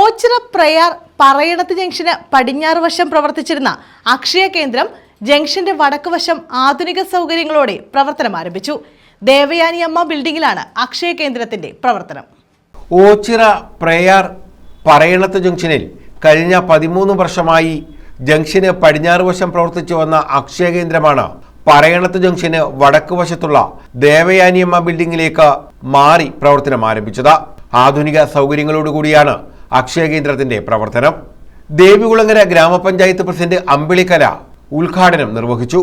Ochira Prayar പറയണത്ത് junction പടിഞ്ഞാറ് വശം പ്രവർത്തിച്ചിരുന്ന അക്ഷയ കേന്ദ്രം ജംഗ്ഷന്റെ വടക്ക് വശം ആധുനിക സൗകര്യങ്ങളോടെ പ്രവർത്തനം ആരംഭിച്ചു. ദേവയാനിയമ്മ ബിൽഡിംഗിലാണ് അക്ഷയ കേന്ദ്രത്തിന്റെ പ്രവർത്തനം. ഓച്ചിറ പ്രയാർ പറയണത്ത് ജംഗ്ഷനിൽ കഴിഞ്ഞ പതിമൂന്ന് വർഷമായി ജംഗ്ഷന് പടിഞ്ഞാറ് വശം പ്രവർത്തിച്ചു വന്ന അക്ഷയ കേന്ദ്രമാണ് പറയണത്ത് ജംഗ്ഷന് വടക്ക് വശത്തുള്ള ദേവയാനിയമ്മ ബിൽഡിംഗിലേക്ക് മാറി പ്രവർത്തനം ആരംഭിച്ചത്. ആധുനിക സൗകര്യങ്ങളോടുകൂടിയാണ് അക്ഷയ കേന്ദ്രത്തിന്റെ പ്രവർത്തനം. ദേവികുളങ്ങര ഗ്രാമപഞ്ചായത്ത് പ്രസിഡന്റ് അമ്പിളിക്കല ഉദ്ഘാടനം നിർവഹിച്ചു.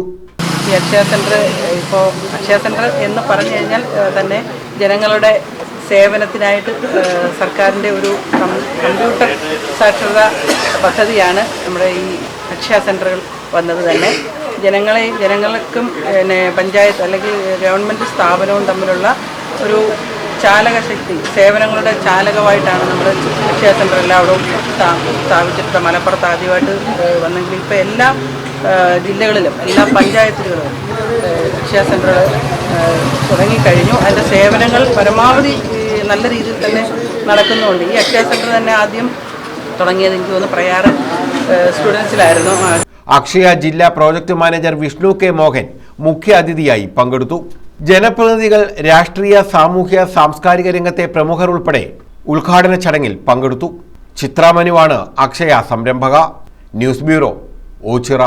അക്ഷയ സെന്റർ ഇപ്പോൾ അക്ഷയ സെന്റർ എന്ന് പറഞ്ഞു കഴിഞ്ഞാൽ തന്നെ ജനങ്ങളുടെ സേവനത്തിനായിട്ട് സർക്കാരിന്റെ ഒരു കമ്പ്യൂട്ടർ സാക്ഷരത പദ്ധതിയാണ് നമ്മുടെ ഈ അക്ഷയ സെന്ററുകൾ വന്നത് തന്നെ. ജനങ്ങളെ ജനങ്ങൾക്കും പിന്നെ പഞ്ചായത്ത് അല്ലെങ്കിൽ ഗവൺമെന്റ് സ്ഥാപനവും തമ്മിലുള്ള ഒരു ചാലകശക്തി സേവനങ്ങളുടെ ചാലകമായിട്ടാണ് നമ്മൾ അക്ഷയ എല്ലാവരും സ്ഥാപിച്ചിട്ട് മലപ്പുറത്ത് ആദ്യമായിട്ട് വന്നെങ്കിൽ ഇപ്പോൾ എല്ലാ ജില്ലകളിലും എല്ലാ പഞ്ചായത്തുകളിലും അക്ഷയ സെന്ററുകൾ തുടങ്ങിക്കഴിഞ്ഞു. അതിന്റെ സേവനങ്ങൾ പരമാവധി നല്ല രീതിയിൽ തന്നെ നടക്കുന്നുണ്ട്. ഈ അക്ഷയ സെന്റർ തന്നെ ആദ്യം തുടങ്ങിയത് എനിക്ക് തോന്നുന്നു പ്രയാറ് സ്റ്റുഡൻസിലായിരുന്നു. അക്ഷയ ജില്ലാ project manager Vishnu K Mohan മുഖ്യ അതിഥിയായി പങ്കെടുത്തു. ജനപ്രതിനിധികൾ രാഷ്ട്രീയ സാമൂഹ്യ സാംസ്കാരിക രംഗത്തെ പ്രമുഖർ ഉൾപ്പെടെ ഉദ്ഘാടന ചടങ്ങിൽ പങ്കെടുത്തു. ചിത്രാമനുവാണ് അക്ഷയ സംരംഭക. News bureau Ochira.